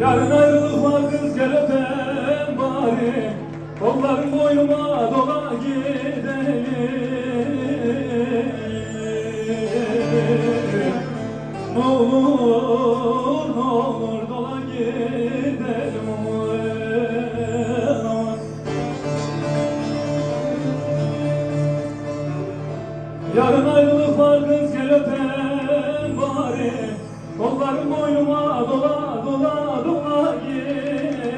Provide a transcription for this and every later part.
Yarın ayrılık var kız gel öpem bari. Kolların boynuma dola gidelim. Ne olur ne olur dola gidelim. Yarın ayrılık var kız gel öpem bari Kollarım boynuma dola dola dola gidelim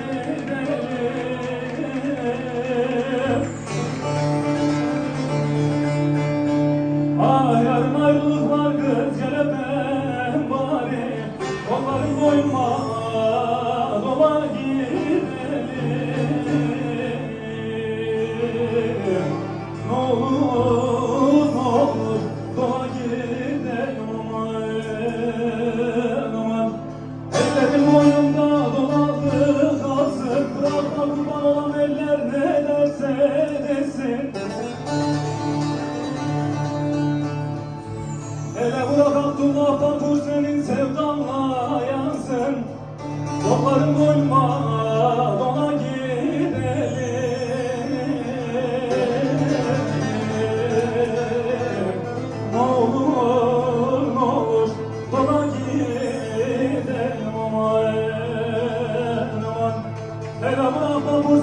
Ah yarın ayrılık var kız gel öpem bari. Kollarım boynuma dola gidelim ne olur Kolların boynuma dona gidelim. Ne olur ne olur dona gidelim. Aman aman Hele bırakma bu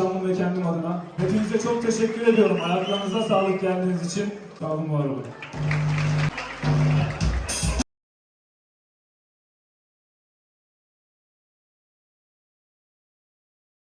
nişanlım ve kendim adına. Hepinize çok teşekkür ediyorum. Ayaklarınıza sağlık geldiğiniz için. Sağ olun, var olun.